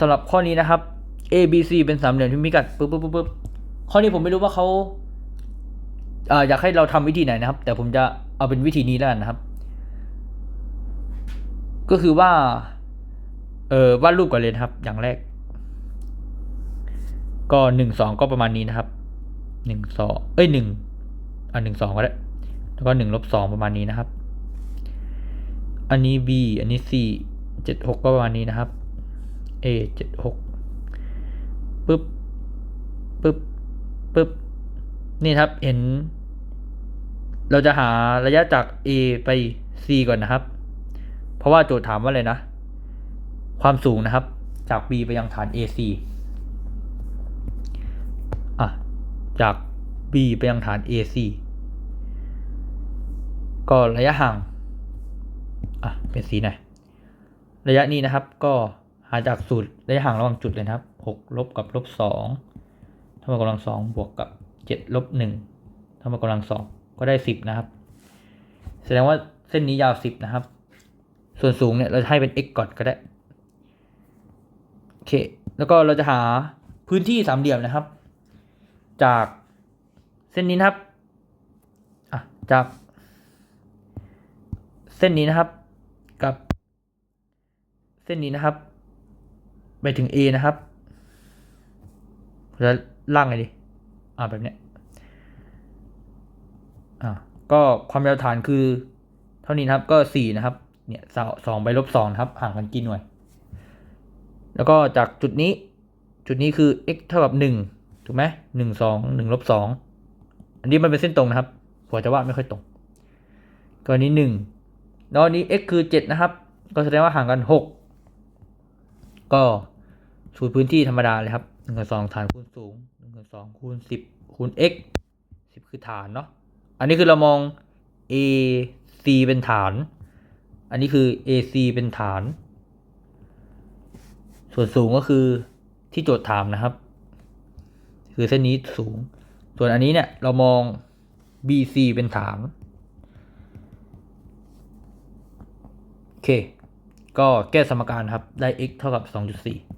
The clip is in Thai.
สำหรับข้อนี้นะครับ A B C เป็นสามเหลี่ยมที่มีกัดปึ๊บปึ๊บปึ๊บบข้อนี้ผมไม่รู้ว่าเขาอ่าอยากให้เราทำวิธีไหนนะครับ แต่ผมจะเอาเป็นวิธีนี้แล้วกันนะครับ ก็คือว่า เออวาดรูปก่อนเลยครับ อย่างแรก ก็หนึ่งสองก็ประมาณนี้นะครับหนึ่งสองเอ้ยหนึ่งอ่าหนึ่งสองก็ได้แล้วก็หนึ่งลบสองประมาณนี้นะครับ อันนี้ B อันนี้ C เจ็ดหกก็ประมาณนี้นะครับ A เจ็ดหกปึ๊บปึ๊บปึ๊บนี่ครับเห็น เราจะหาระยะจาก A ไป C ก่อนนะครับ เพราะว่าโจทย์ถามว่าอะไรนะ ความสูงนะครับ จาก B ไปยังฐาน AC อะ จาก B ไปยังฐาน AC ก็ระยะห่าง อะ เป็นสีไหน ระยะนี้นะครับก็ หาจากสูตรระยะห่างระหว่างจุดเลยนะครับหกลบกับลบสองเท่ากับกำลังสองบวกกับเจ็ดลบหนึ่งเท่ากับกำลังสองก็ได้สิบนะครับ แสดงว่าเส้นนี้ยาวสิบนะครับ ส่วนสูงเนี่ยเราจะให้เป็น x ก่อนก็ได้โอเคแล้วก็เราจะหาพื้นที่สามเหลี่ยมนะครับ จากเส้นนี้นะครับอะจาก เส้นนี้นะครับกับ เส้นนี้นะครับ ไปถึง A นะครับจะล่างไงดีอ่าแบบเนี้ยอ่าก็ความยาวฐานคือ เท่านี้นะครับก็สี่นะครับ เนี่ยสองไปลบสองครับ ห่างกันกี่หน่วย แล้วก็จากจุดนี้ จุดนี้คือ x เท่ากับหนึ่งถูกไหมหนึ่งสองหนึ่งลบสองอันนี้มันเป็นเส้นตรงนะครับผมจะวาดไม่ค่อยตรงก็อันนี้หนึ่งแล้วอันนี้ x คือเจ็ดนะครับ ก็แสดงว่าห่างกันห ก็สูตรพื้นที่ธรรมดาเลยครับหนึ่งกับสองฐานคูณสูงหนึ่งกับสองคูณสิบคูณ x สิบคือฐานเนาะอันนี้คือเรามอง a c เป็นฐาน อันนี้คือ a c เป็นฐาน ส่วนสูงก็คือที่โจทย์ถามนะครับ คือเส้นนี้สูง ส่วนอันนี้เนี่ยเรามอง BC เป็นฐานโอเค ก็แก้สมการครับ ได้ x เท่ากับ 2.4